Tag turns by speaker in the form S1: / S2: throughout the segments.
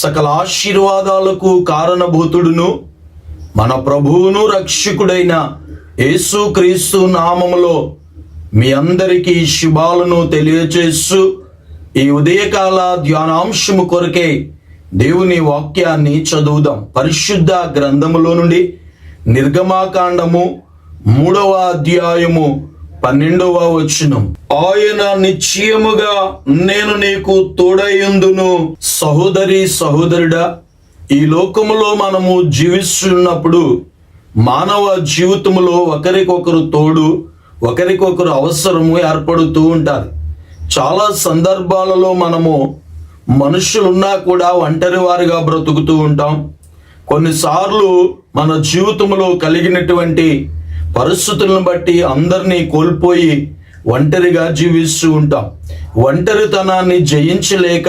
S1: సకల ఆశీర్వాదాలకు కారణభూతుడును మన ప్రభువును రక్షకుడైన యేసుక్రీస్తు నామములో మీ అందరికీ శుభాలను తెలియచేస్తూ ఈ ఉదయకాల ధ్యానాంశము కొరకే దేవుని వాక్యాన్ని చదువుదాం. పరిశుద్ధ గ్రంథములో నుండి నిర్గమాకాండము మూడవ అధ్యాయము పన్నెండవ వచనం. ఆయన నిశ్చయముగా నేను నీకు తోడయుందును. సహోదరి సహోదరుడా ఈ లోకములో మనము జీవిస్తున్నప్పుడు మానవ జీవితంలో ఒకరికొకరు తోడు ఒకరికొకరు అవసరము ఏర్పడుతూ ఉంటారు. చాలా సందర్భాలలో మనము మనుషులున్నా కూడా ఒంటరి వారిగా బ్రతుకుతూ ఉంటాం. కొన్నిసార్లు మన జీవితంలో కలిగినటువంటి పరిస్థితులను బట్టి అందరినీ కోల్పోయి ఒంటరిగా జీవిస్తూ ఉంటాం. ఒంటరితనాన్ని జయించలేక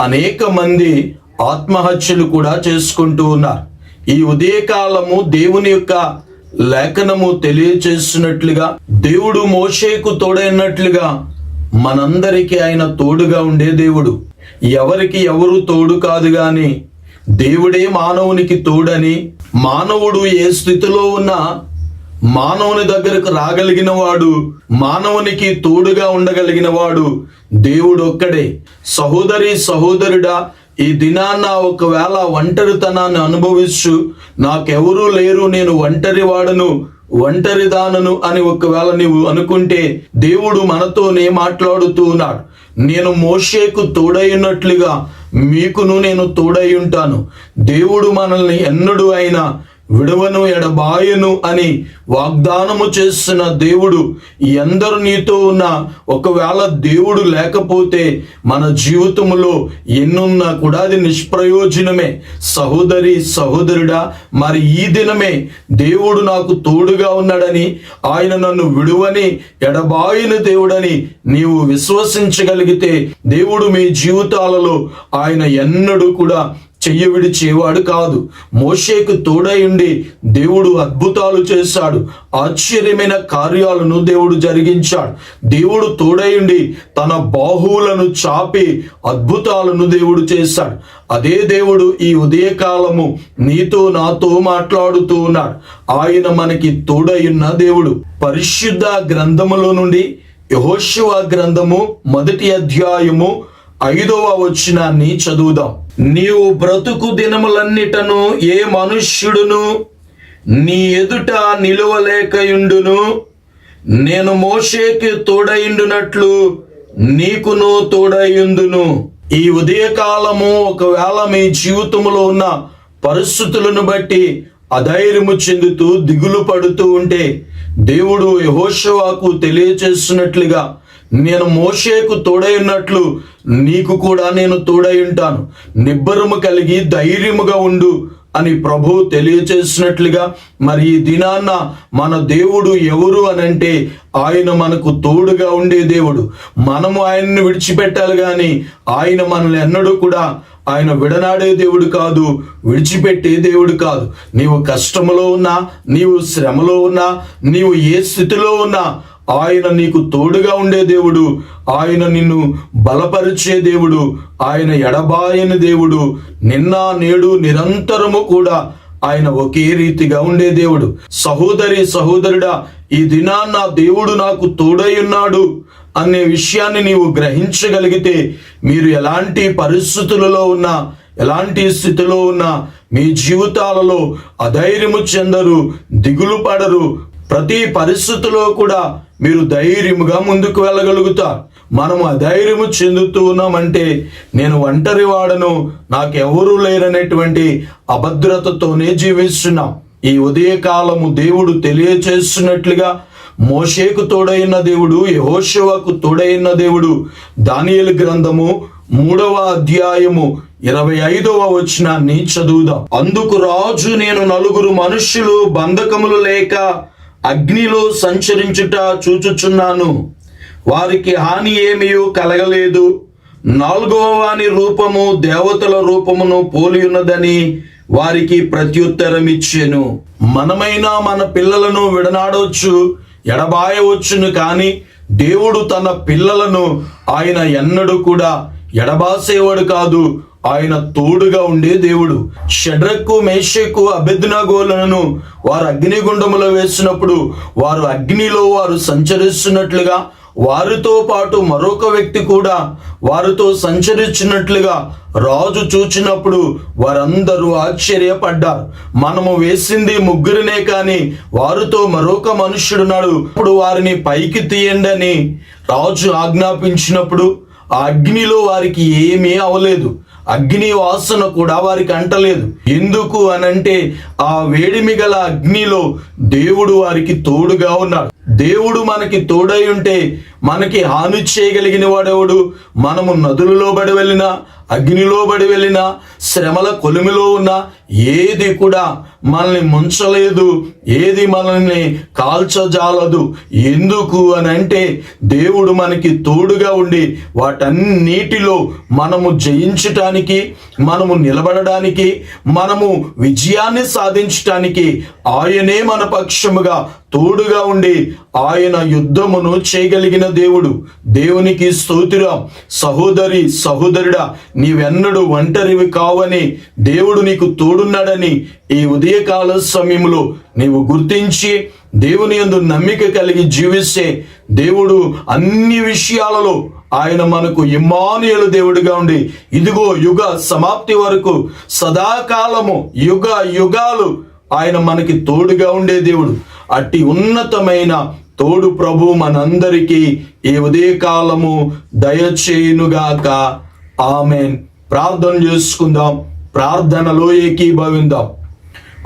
S1: అనేక మంది ఆత్మహత్యలు కూడా చేసుకుంటూ ఉన్నారు. ఈ ఉదయకాలము దేవుని యొక్క లేఖనము తెలియచేస్తున్నట్లుగా దేవుడు మోషేకు తోడైనట్లుగా మనందరికీ ఆయన తోడుగా ఉండే దేవుడు. ఎవరికి ఎవరు తోడు కాదు గాని దేవుడే మానవునికి తోడని మానవుడు ఏ స్థితిలో ఉన్నా మానవుని దగ్గరకు రాగలిగిన వాడు మానవునికి తోడుగా ఉండగలిగిన వాడు దేవుడు ఒక్కడే సహోదరి సహోదరుడా ఈ దినాన్న ఒకవేళ ఒంటరితనాన్ని అనుభవిస్తూ నాకెవరూ లేరు నేను ఒంటరి వాడను ఒంటరి దానను అని ఒకవేళ నీవు అనుకుంటే దేవుడు మనతోనే మాట్లాడుతూ ఉన్నాడు. నేను మోషేకు తోడైనట్లుగా మీకును నేను తోడై ఉంటాను. దేవుడు మనల్ని ఎన్నడూ అయినా విడవను ఎడబాయను అని వాగ్దానము చేస్తున్న దేవుడు ఎందరు నీతో ఉన్న ఒకవేళ దేవుడు లేకపోతే మన జీవితంలో ఎన్నున్నా కూడా అది నిష్ప్రయోజనమే. సహోదరి సహోదరుడా మరి ఈ దినమే దేవుడు నాకు తోడుగా ఉన్నాడని ఆయన నన్ను విడువని ఎడబాయిని దేవుడని నీవు విశ్వసించగలిగితే దేవుడు మీ జీవితాలలో ఆయన ఎన్నడూ కూడా చెయ్యి విడిచేవాడు కాదు. మోషేకు తోడై ఉండి దేవుడు అద్భుతాలు చేశాడు. ఆశ్చర్యమైన కార్యాలను దేవుడు జరిగించాడు. దేవుడు తోడై ఉండి తన బాహువులను చాపి అద్భుతాలను దేవుడు చేశాడు. అదే దేవుడు ఈ ఉదయకాలము నీతో నాతో మాట్లాడుతూ ఉన్నాడు. ఆయన మనకి తోడై ఉన్న దేవుడు. పరిశుద్ధ గ్రంథములో నుండి యహోశివ గ్రంథము మొదటి అధ్యాయము ఐదవ వచనాన్ని చదువుదాం. నీవు బ్రతుకు దినములన్నిటను ఏ మనుష్యుడును? నీ ఎదుట నిలువలేకయుండును. నేను మోషేకి తోడయిండునట్లు నీకును తోడయుందును. ఈ ఉదయకాలము ఒకవేళ మీ జీవితంలో ఉన్న పరిస్థితులను బట్టి అధైర్యము చెందుతూ దిగులు పడుతూ ఉంటే దేవుడు యహోషవాకు తెలియచేస్తున్నట్లుగా నేను మోషేకు తోడై ఉన్నట్లు నీకు కూడా నేను తోడై ఉంటాను. నిబ్బరము కలిగి ధైర్యముగా ఉండు అని ప్రభువు తెలియచేసినట్లుగా మరి ఈ దినాన్న మన దేవుడు ఎవరు అని అంటే ఆయన మనకు తోడుగా ఉండే దేవుడు. మనము ఆయన్ని విడిచిపెట్టాలి కానీ ఆయన మనల్ని ఎన్నడూ కూడా ఆయన విడనాడే దేవుడు కాదు విడిచిపెట్టే దేవుడు కాదు. నీవు కష్టములో ఉన్నా నీవు శ్రమలో ఉన్నా నీవు ఏ స్థితిలో ఉన్నా ఆయన నీకు తోడుగా ఉండే దేవుడు. ఆయన నిన్ను బలపరిచే దేవుడు. ఆయన ఎడబాయని దేవుడు. నిన్న నేడు నిరంతరము కూడా ఆయన ఒకే రీతిగా ఉండే దేవుడు. సహోదరి సహోదరుడా ఈ దినాన్న దేవుడు నాకు తోడై ఉన్నాడు అనే విషయాన్ని నీవు గ్రహించగలిగితే మీరు ఎలాంటి పరిస్థితులలో ఉన్నా ఎలాంటి స్థితిలో ఉన్నా మీ జీవితాలలో అధైర్యము చెందరు దిగులు పడరు ప్రతి పరిస్థితిలో కూడా మీరు ధైర్యముగా ముందుకు వెళ్ళగలుగుతారు. మనం అధైర్యము చెందుతూ ఉన్నామంటే నేను ఒంటరి వాడను. నాకెవరూ లేరనేటువంటి అభద్రతతోనే జీవిస్తున్నాం. ఈ ఉదయకాలము దేవుడు తెలియచేస్తున్నట్లుగా మోషేకు తోడైన దేవుడు యహోశివకు తోడైన దేవుడు దానియలు గ్రంథము మూడవ అధ్యాయము ఇరవై ఐదవ వచనాన్ని చదువుదాం. అందుకు రాజు నేను నలుగురు మనుష్యులు బంధకములు లేక అగ్నిలో సంచరించుట చూచుచున్నాను. వారికి హాని ఏమీయూ కలగలేదు. నాలుగవ వాని రూపము దేవతల రూపమును పోలియున్నదని వారికి ప్రత్యుత్తరం ఇచ్చాను మనమైనా మన పిల్లలను విడనాడవచ్చు ఎడబాయవచ్చును కానీ దేవుడు తన పిల్లలను ఆయన ఎన్నడూ కూడా ఎడబాసేవాడు కాదు ఆయన తోడుగా ఉండే దేవుడు. షడ్రకు మేషకు అభెద్నగోలను వారు అగ్నిగుండములో వేసినప్పుడు వారు అగ్నిలో వారు సంచరిస్తున్నట్లుగా వారితో పాటు మరొక వ్యక్తి కూడా వారితో సంచరించినట్లుగా రాజు చూచినప్పుడు వారందరూ ఆశ్చర్యపడ్డారు. మనము వేసింది ముగ్గురినే కాని వారితో మరొక మనుష్యుడున్నాడు ఇప్పుడు వారిని పైకి తీయండి అని రాజు ఆజ్ఞాపించినప్పుడు ఆ అగ్నిలో వారికి ఏమీ అవలేదు. అగ్ని వాసన కూడా వారికి అంటలేదు. ఎందుకు అనంటే ఆ వేడిమి గల అగ్నిలో దేవుడు వారికి తోడుగా ఉన్నాడు. దేవుడు మనకి తోడై ఉంటే మనకి హాని చేయగలిగిన వాడెవడు? మనము నదులలో బడి వెళ్ళినా అగ్నిలో పడి వెళ్ళినా శ్రమల కొలిమిలో ఉన్న ఏది కూడా మనల్ని ముంచలేదు ఏది మనల్ని కాల్చజాలదు. ఎందుకు అని అంటే దేవుడు మనకి తోడుగా ఉండి వాటన్నిటిలో మనము జయించటానికి మనము నిలబడడానికి మనము విజయాన్ని సాధించటానికి ఆయనే మన పక్షముగా తోడుగా ఉండి ఆయన యుద్ధమును చేయగలిగిన దేవుడు. దేవునికి స్తోతిరం. సహోదరి సహోదరుడా నీవెన్నడు ఒంటరివి కావని దేవుడు నీకు తోడున్నాడని ఈ ఉదయకాల సమయంలో నీవు గుర్తించి దేవుని యందు నమ్మిక కలిగి జీవిస్తే దేవుడు అన్ని విషయాలలో ఆయన మనకు ఇమ్మానుయేలు దేవుడిగా ఉండి ఇదిగో యుగ సమాప్తి వరకు సదాకాలము యుగ యుగాలు ఆయన మనకి తోడుగా ఉండే దేవుడు. అట్టి ఉన్నతమైన తోడు ప్రభు మనందరికీ ఈ ఉదయకాలము దయచేయునుగాక. ఆమెన్. ప్రార్థన చేసుకుందాం. ప్రార్థనలో ఏకీభవిందాం.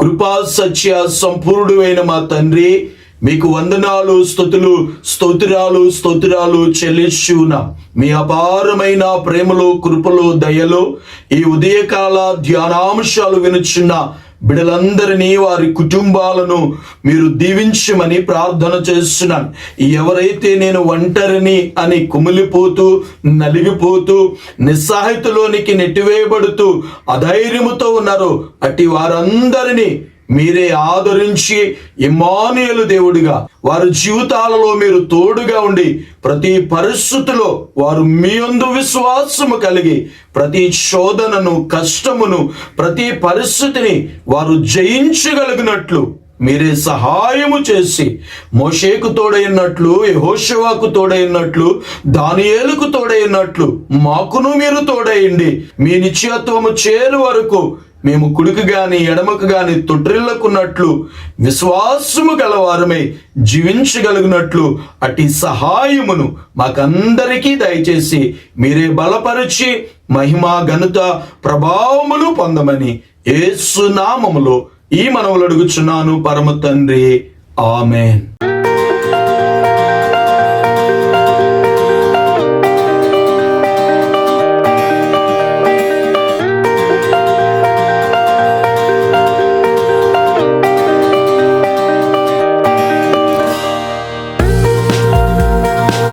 S1: కృపా సత్య సంపూర్ణుడైన మా తండ్రి మీకు వందనాలు స్తుతులు స్తోత్రాలు స్తోత్రాలు చెల్లిస్తున్నా మీ అపారమైన ప్రేమలో కృపలో దయలో ఈ ఉదయకాల ధ్యానాంశాలు వినుచున్న బిడలందరినీ వారి కుటుంబాలను మీరు దీవించమని ప్రార్థన చేస్తున్నాను. ఎవరైతే నేను ఒంటరిని అని కుమిలిపోతూ నలిగిపోతూ నిస్సహాయతలోనికి నెట్టివేయబడుతూ అధైర్యముతో ఉన్నారో అట్టి వారందరినీ మీరే ఆదరించి ఇమానుయలు దేవుడిగా వారి జీవితాలలో మీరు తోడుగా ఉండి ప్రతి పరిస్థితిలో వారు మీ అందు విశ్వాసము కలిగి ప్రతి శోధనను కష్టమును ప్రతి పరిస్థితిని వారు జయించగలిగినట్లు మీరే సహాయము చేసి మోషేకు తోడైనట్లు యహోషవాకు తోడైనట్లు దానియేలుకు తోడైనట్లు మాకును మీరు తోడయండి మీ నిశ్చయత్వము చేరు వరకు మేము కుడికి గాని ఎడమకు గాని తొట్రిల్లకున్నట్లు విశ్వాసము గలవారమై జీవించగలిగినట్లు అటు సహాయమును మాకందరికీ దయచేసి మీరే బలపరిచి మహిమా ఘనత ప్రభావములు పొందమని ఏసునామములో ఈ మనవులు అడుగుచున్నాను పరమ తండ్రి. ఆమెన్.